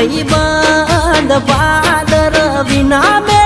ભાઈ બંધ વાદર વિના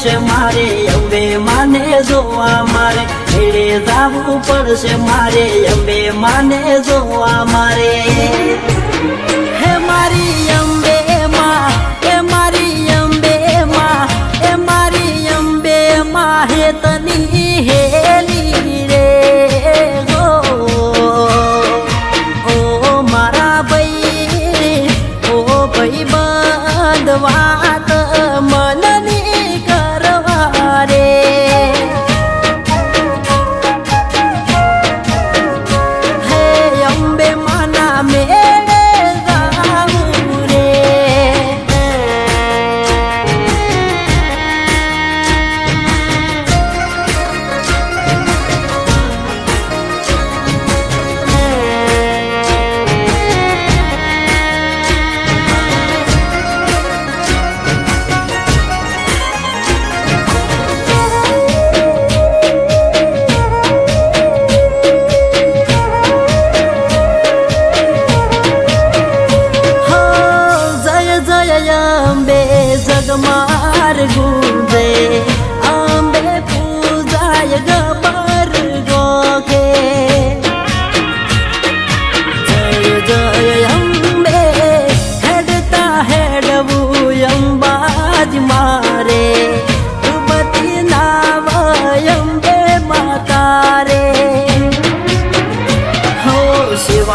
પડશે મારે, અંબે માને જોવા મારે. મેળે જાવું પડશે મારે, અંબે માને જોવા મારે. હે મારી અંબે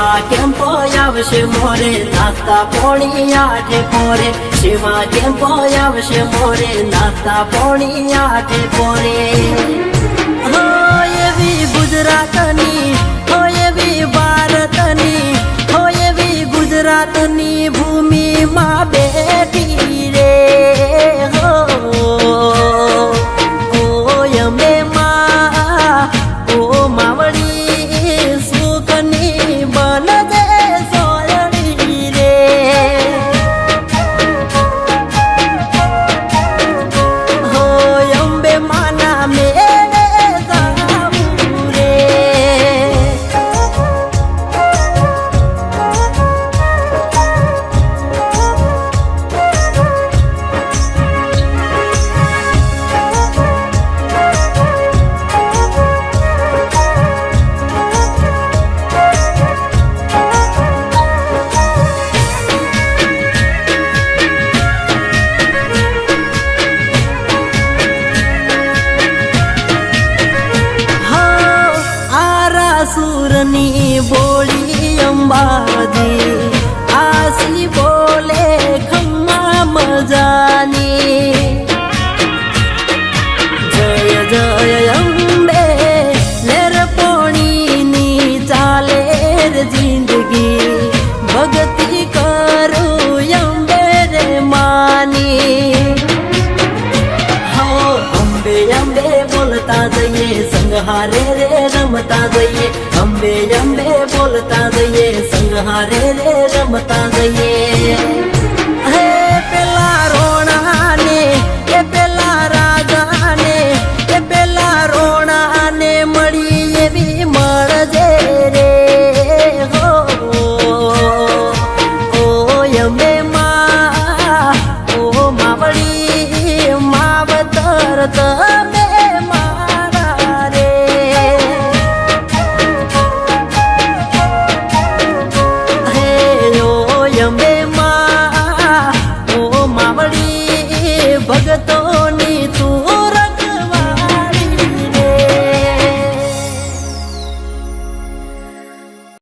શિવા કેમ્પો આવશે મોરે, નાસ્તા પોણી આઠે પોરે. શિવા કેમ્પો આવશે મોરે, નાસ્તા પોણી આઠે પોરે. અંબાજી આસી બોલે ખમ્મા મજાની. જય જય, અંબે, લેર પોણીની ચાલે જિંદગી. ભક્તિ કરું અંબે રે માની. હો, અંબે અંબે, બોલતા જઈએ સંગહારે રે રમતા જઈએ. રે